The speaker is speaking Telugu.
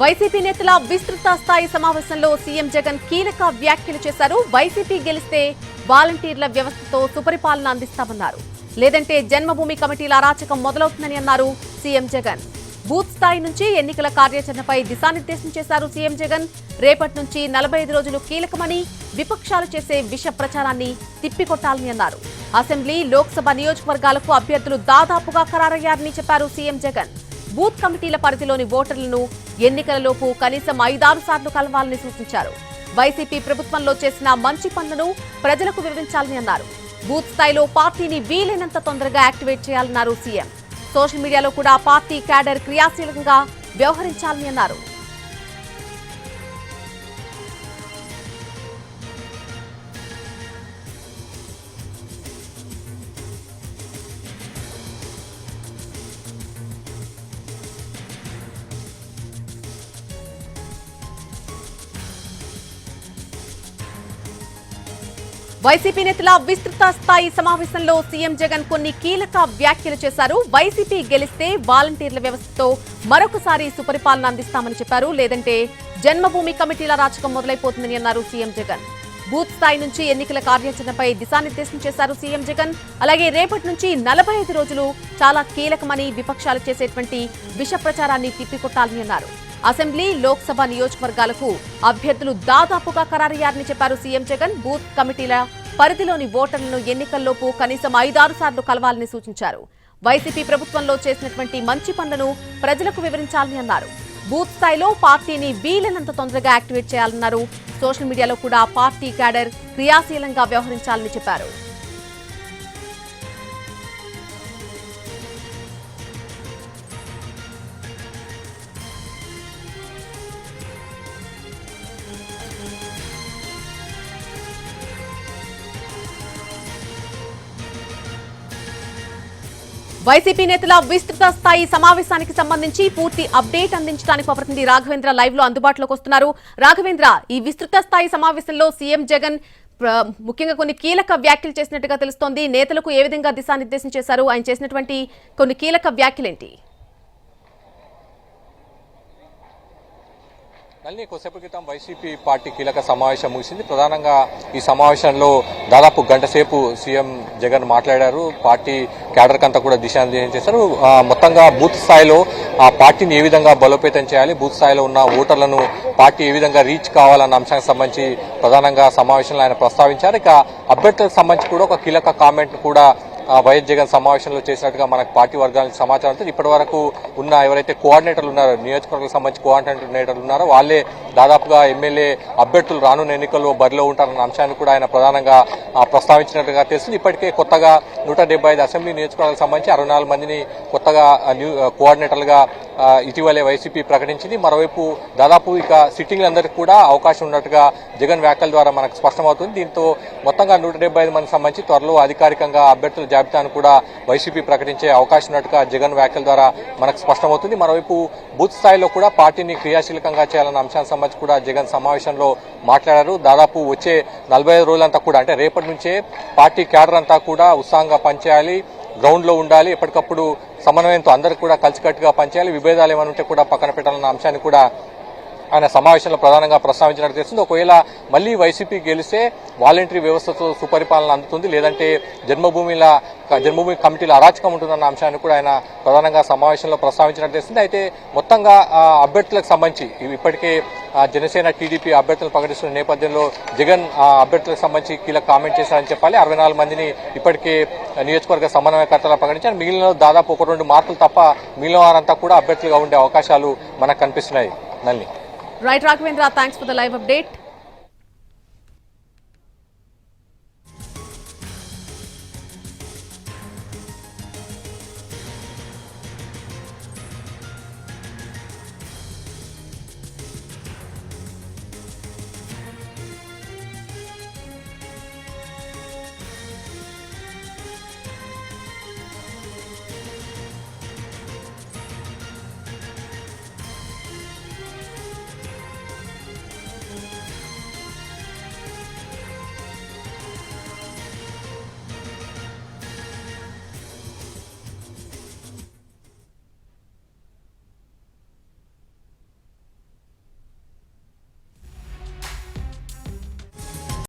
వైసీపీ నేతల విస్తృత స్థాయి సమావేశంలో సీఎం జగన్ కీలక వ్యాఖ్యలు చేశారు. వైసీపీ గెలిస్తే వాలంటీర్ల వ్యవస్థతో సుపరిపాలన అందిస్తామన్నారు. లేదంటే జన్మభూమి కమిటీల అరాచకం మొదలవుతుందని అన్నారు సీఎం జగన్. బూత్ స్థాయి నుంచి ఎన్నికల కార్యాచరణపై దిశానిర్దేశం చేశారు సీఎం జగన్. రేపటి నుంచి నలభై ఐదు రోజులు కీలకమని విపక్షాలు చేసే విష ప్రచారాన్ని తిప్పికొట్టాలని అన్నారు. అసెంబ్లీ లోక్సభ నియోజకవర్గాలకు అభ్యర్థులు దాదాపుగా ఖరారయ్యారని చెప్పారు సీఎం జగన్. బూత్ కమిటీల పరిధిలోని ఓటర్లను ఎన్నికలలోపు కనీసం ఐదారు సార్లు కలవాలని సూచించారు. వైసీపీ ప్రభుత్వంలో చేసిన మంచి పనులను ప్రజలకు వివరించాలని అన్నారు. బూత్ స్థాయిలో పార్టీని వీలైనంత తొందరగా యాక్టివేట్ చేయాలన్నారు సీఎం. సోషల్ మీడియాలో కూడా పార్టీ క్యాడర్ క్రియాశీలకంగా వ్యవహరించాలని అన్నారు. వైసీపీ నేతల విస్తృత స్థాయి సమావేశంలో సీఎం జగన్ కొన్ని కీలక వ్యాఖ్యలు చేశారు. వైసీపీ గెలిస్తే వాలంటీర్ల వ్యవస్థతో మరొకసారి సుపరిపాలన అందిస్తామని చెప్పారు. లేదంటే జన్మభూమి కమిటీల రాచకం మొదలైపోతుందని అన్నారు సీఎం జగన్. బూత్ స్థాయి నుంచి ఎన్నికల కార్యాచరణపై దిశానిర్దేశం చేశారు సీఎం జగన్. అలాగే రేపటి నుంచి నలభై ఐదు రోజులు చాలా కీలకమని విపక్షాలు చేసేటువంటి విష ప్రచారాన్ని తిప్పికొట్టాలని అన్నారు. అసెంబ్లీ లోక్సభ నియోజకవర్గాలకు అభ్యర్థులు దాదాపుగా ఖరారయ్యారని చెప్పారు సీఎం జగన్. బూత్ కమిటీల పరిధిలోని ఓటర్లను ఎన్నికల్లోపు కనీసం ఐదారు సార్లు కలవాలని సూచించారు. వైసీపీ ప్రభుత్వంలో చేసినటువంటి మంచి పనులను ప్రజలకు వివరించాలని అన్నారు. బూత్ స్థాయిలో పార్టీని వీలైనంత తొందరగా యాక్టివేట్ చేయాలన్నారు. సోషల్ మీడియాలో కూడా పార్టీ క్యాడర్ క్రియాశీలంగా వ్యవహరించాలని చెప్పారు. వైసీపీ నేతల విస్తృత స్థాయి సమావేశానికి సంబంధించి పూర్తి అప్డేట్ అందించడానికి మా ప్రతినిధి రాఘవేంద్ర లైవ్లో అందుబాటులోకి వస్తున్నారు. రాఘవేంద్ర ఈ విస్తృత స్థాయి సమావేశంలో సీఎం జగన్ ముఖ్యంగా కొన్ని కీలక వ్యాఖ్యలు చేసినట్టుగా తెలుస్తోంది. నేతలకు ఏ విధంగా దిశానిర్దేశం చేశారు? ఆయన చేసినటువంటి కొన్ని కీలక వ్యాఖ్యలేంటి? నల్లి కొద్దిసేపు క్రితం వైసీపీ పార్టీ కీలక సమావేశం ముగిసింది. ప్రధానంగా ఈ సమావేశంలో దాదాపు గంట సేపు సీఎం జగన్ మాట్లాడారు. పార్టీ క్యాడర్ అంతా కూడా దిశానిర్దేశం చేశారు. మొత్తంగా బూత్ స్థాయిలో ఆ పార్టీని ఏ విధంగా బలోపేతం చేయాలి బూత్ స్థాయిలో ఉన్న ఓటర్లను పార్టీ ఏ విధంగా రీచ్ కావాలన్న అంశానికి సంబంధించి ప్రధానంగా సమావేశంలో ఆయన ప్రస్తావించారు. ఇక అభ్యర్థులకు సంబంధించి కూడా ఒక కీలక కామెంట్ కూడా వైఎస్ జగన్ సమావేశంలో చేసినట్టుగా మనకు పార్టీ వర్గానికి సమాచారం ఇప్పటి వరకు ఉన్న ఎవరైతే కోఆర్డినేటర్లు ఉన్నారో నియోజకవర్గాలకు సంబంధించి కోఆర్డినేటర్లు ఉన్నారో వాళ్ళే దాదాపుగా ఎమ్మెల్యే అభ్యర్థులు రానున్న ఎన్నికల్లో బరిలో ఉంటారన్న అంశాన్ని కూడా ఆయన ప్రధానంగా ప్రస్తావించినట్టుగా తెలుస్తుంది. ఇప్పటికే కొత్తగా నూట ఐదు అసెంబ్లీ నియోజకవర్గాలకు సంబంధించి అరవై నాలుగు మందిని కొత్తగా న్యూ కోఆర్డినేటర్లుగా ఇటీవలే వైసీపీ ప్రకటించింది. మరోవైపు దాదాపు ఇక సిట్టింగ్లందరికీ కూడా అవకాశం ఉన్నట్టుగా జగన్ వ్యాఖ్యల ద్వారా మనకు స్పష్టమవుతుంది. దీంతో మొత్తంగా నూట డెబ్బై ఐదు సంబంధించి త్వరలో అధికారికంగా అభ్యర్థుల జాబితాను కూడా వైసీపీ ప్రకటించే అవకాశం ఉన్నట్టుగా జగన్ వ్యాఖ్యల ద్వారా మనకు స్పష్టమవుతుంది. మరోవైపు బూత్ స్థాయిలో కూడా పార్టీని క్రియాశీలకంగా చేయాలన్న అంశానికి సంబంధించి కూడా జగన్ సమావేశంలో మాట్లాడారు. దాదాపు వచ్చే నలభై ఐదు రోజులంతా కూడా అంటే రేపటి నుంచే పార్టీ క్యాడర్ అంతా కూడా ఉత్సాహంగా పనిచేయాలి. గ్రౌండ్లో ఉండాలి. ఎప్పటికప్పుడు సమన్వయంతో అందరూ కూడా కలిసికట్టుగా పనిచేయాలి. విభేదాలు ఏమైనా ఉంటే కూడా పక్కన పెట్టాలన్న అంశాన్ని కూడా ఆయన సమావేశంలో ప్రధానంగా ప్రస్తావించినట్టు తెలుస్తుంది. ఒకవేళ మళ్ళీ వైసీపీ గెలిస్తే వాలంటరీ వ్యవస్థతో సుపరిపాలన అందుతుంది. లేదంటే జన్మభూమిల జన్మభూమి కమిటీల అరాచకం ఉంటుందన్న అంశాన్ని కూడా ఆయన ప్రధానంగా సమావేశంలో ప్రస్తావించినట్టు తెలుస్తుంది. అయితే మొత్తంగా అభ్యర్థులకు సంబంధించి ఇప్పటికే జనసేన టీడీపీ అభ్యర్థులను ప్రకటిస్తున్న నేపథ్యంలో జగన్ అభ్యర్థులకు సంబంధించి కీలక కామెంట్ చేశారని చెప్పాలి. అరవై నాలుగు మందిని ఇప్పటికే నియోజకవర్గ సమన్వయకర్తలా ప్రకటించారు. మిగిలిన దాదాపు ఒక రెండు మార్కులు తప్ప మిగిలిన వారంతా కూడా అభ్యర్థులుగా ఉండే అవకాశాలు మనకు కనిపిస్తున్నాయి. Nalli right Raghavendra thanks for the live update